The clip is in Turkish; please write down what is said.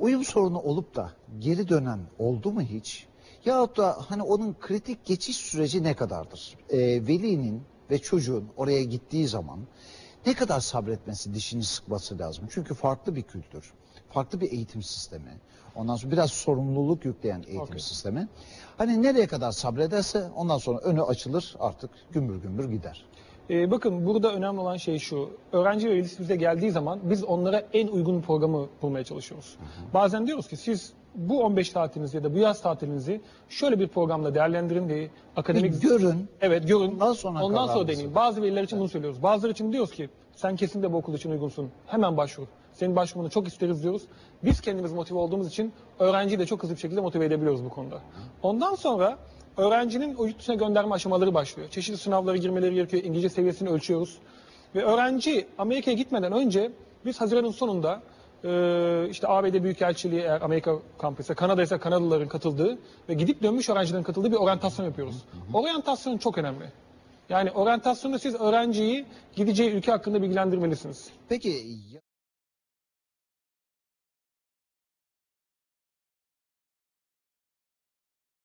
Uyum sorunu olup da geri dönen oldu mu hiç? Yahut da hani onun kritik geçiş süreci ne kadardır? Ee, velinin ve çocuğun oraya gittiği zaman ne kadar sabretmesi, dişini sıkması lazım? Çünkü farklı bir kültür, farklı bir eğitim sistemi. Ondan sonra biraz sorumluluk yükleyen eğitim Okey. sistemi. Hani nereye kadar sabrederse ondan sonra önü açılır artık gümbür gümbür gider. Ee, bakın burada önemli olan şey şu. Öğrenci ve velisi bize geldiği zaman biz onlara en uygun programı bulmaya çalışıyoruz. Bazen diyoruz ki siz bu 15 tatilinizi ya da bu yaz tatilinizi şöyle bir programla değerlendirin ve akademik... Bir görün. Evet görün. Ondan sonra Ondan sonra deneyin. Bazı veliler için bunu söylüyoruz. Bazıları için diyoruz ki sen kesinlikle bu okul için uygunsun. Hemen başvur. Senin başvurunu çok isteriz diyoruz. Biz kendimiz motive olduğumuz için öğrenciyi de çok hızlı bir şekilde motive edebiliyoruz bu konuda. Ondan sonra öğrencinin o yurt dışına gönderme aşamaları başlıyor. Çeşitli sınavlara girmeleri gerekiyor. İngilizce seviyesini ölçüyoruz. Ve öğrenci Amerika'ya gitmeden önce biz Haziran'ın sonunda e, işte ABD Büyükelçiliği eğer Amerika kampüse, Kanada ise Kanadalıların katıldığı ve gidip dönmüş öğrencilerin katıldığı bir oryantasyon yapıyoruz. Oryantasyon çok önemli. Yani oryantasyonda siz öğrenciyi gideceği ülke hakkında bilgilendirmelisiniz. Peki